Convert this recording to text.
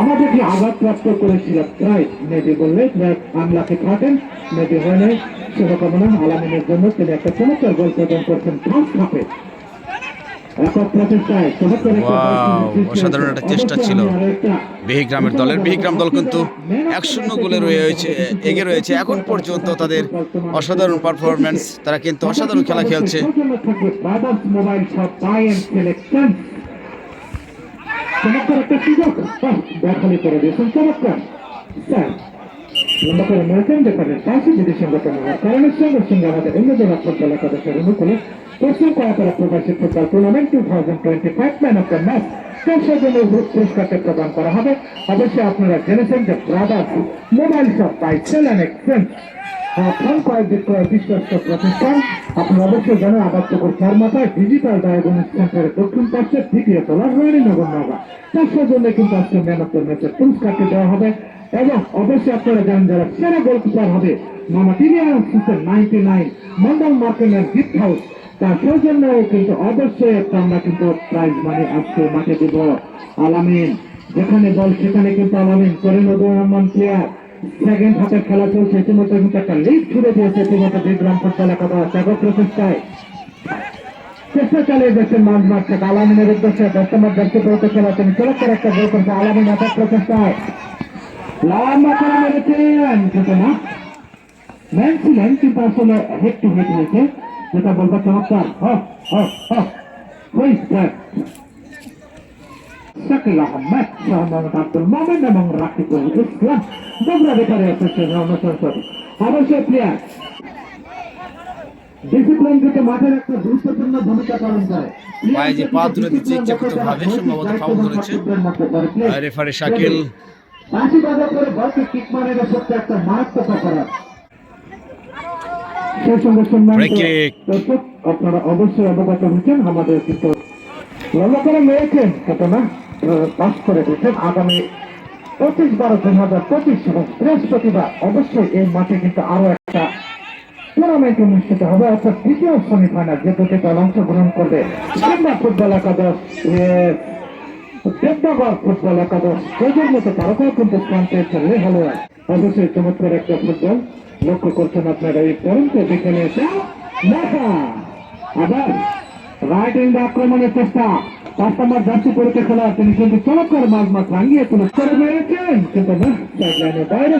আমাদেরকে আঘাতপ্রাপ্ত করেছিল প্রায় মেবি বললে আমলাকে থাকেন হয় নাই শুভকামনা আলামিনের জন্য তিনি একটা চমৎকার গোল প্রদান করছেন ফার্স্ট হাফে অসাধারণ একটা চেষ্টা ছিল। বিহিগ্রামের দলের বিহিগ্রাম দল কিন্তু এক শূন্য গোলে রয়েছে এগিয়ে রয়েছে। এখন পর্যন্ত তাদের অসাধারণ পারফরমেন্স তারা কিন্তু অসাধারণ খেলা খেলছে brothers mobile shop buy and selection চমৎকার একটা সুযোগ দেখালি করে দিয়েছেন চমৎকার স্যার লম্বা করে মেরেছেন যেখানে পাশে যদি সংগঠন হওয়ার কারণে সঙ্গে সঙ্গে আমাদের অন্যদের ফুটবল একাদশের অনুকূলে পশ্চিম কয়াপাড়া প্রবাসী football tournament two thousand twenty five man of the match দর্শক জন্য প্রদান করা হবে অবশ্যই আপনারা জেনেছেন যে brothers mobile shop buy sell and exchange phone কয়েক বিক্রয় বিশ্বস্ত প্রতিষ্ঠান আপনি অবশ্যই জানেন আবাদপুকুর চার মাথায় ডিজিটাল ডায়াগনিক সেন্টারের দক্ষিণ পাশে দ্বিতীয় তলা রানীনগর নগর তার জন্য কিন্তু আজকে ম্যান অফ দ্য ম্যাচের পুরস্কারটি দেওয়া হবে এবং অবশ্যই আপনারা জানেন যারা সেরা গোলকিপার হবে মামা টিনিয়ান সিস্টেম নাইনটি নাইন মন্ডল মার্কেটের গিফট হাউস। তার সৌজন্য কিন্তু অবশ্যই একটা আমরা কিন্তু প্রাইজ মানি আজকে মাঠে দিব। আলামিন যেখানে বল সেখানে কিন্তু আলামিন করিমুদুর রহমান প্লেয়ার সেকেন্ড হাফের খেলা চলছে ইতিমধ্যে কিন্তু একটা লিগ ছুড়ে দিয়েছে ইতিমধ্যে বিগ্রাম ফুটবল একাদশ ত্যাগ প্রচেষ্টায়। চেষ্টা চালিয়ে যাচ্ছেন মাঝ মাঠ। থেকে আলামিনের উদ্দেশ্যে বর্তমান দর্শক বলতে খেলা তিনি একটা গোল করছে আলামিন আঘাত প্রচেষ্টায়। লম্বা করে মেরেছেন কিন্তু না ম্যান ছিলেন কিন্তু আসলে হেড টু হেড হয়েছে। যেটা বলব চমৎকার। হ হ হ পরিষ্কার শাকিল আহমেদ মোহাম্মদ আব্দুল মোমেন এবং রাকিবুল ইসলাম বগুড়া বেকারে এসেছে রণসংসদ অবশ্যই প্লেয়ার ডিসিপ্লিন থেকে মাঠের একটা গুরুত্বপূর্ণ ভূমিকা পালন করে পায়ে যে পা তুলে দিচ্ছে ইচ্ছাকৃতভাবে, সম্ভবত foul করেছে। রেফারি শাকিল বাঁশি বাজা করে বলকে কিক মারে সত্যি একটা মারাত্মক অপরাধ সেই সঙ্গে সম্মানিত দর্শক আপনারা অবশ্যই অবগত হয়েছেন আমাদের কিন্তু লম্বা করে মেরেছেন কত না পাস করে দিয়েছেন। আগামী পঁচিশ বারো দুই হাজার পঁচিশ এবং বৃহস্পতিবার অবশ্যই এই মাঠে কিন্তু আরও একটা টুর্নামেন্ট অনুষ্ঠিত হবে। অর্থাৎ দ্বিতীয় সেমিফাইনাল যে দুটি দল অংশগ্রহণ করবে সিমলা ফুটবল একাদশ এ, দেবনগর ফুটবল একাদশ। প্রজের মতো তারকাও কিন্তু স্থান পেয়েছে হলো অবশ্যই চমৎকার একটা ফুটবল লক্ষ্য করছেন আপনারা এই পরন্ত বিকেলে এসে আবার রাইট ইন আক্রমণের চেষ্টা। পাঁচ নম্বর জার্সি পরিতে খেলা তিনি কিন্তু চমৎকার মাঝ মাঠ রাঙিয়ে তুলে করে মেরেছেন কিন্তু না সাইড লাইনের বাইরে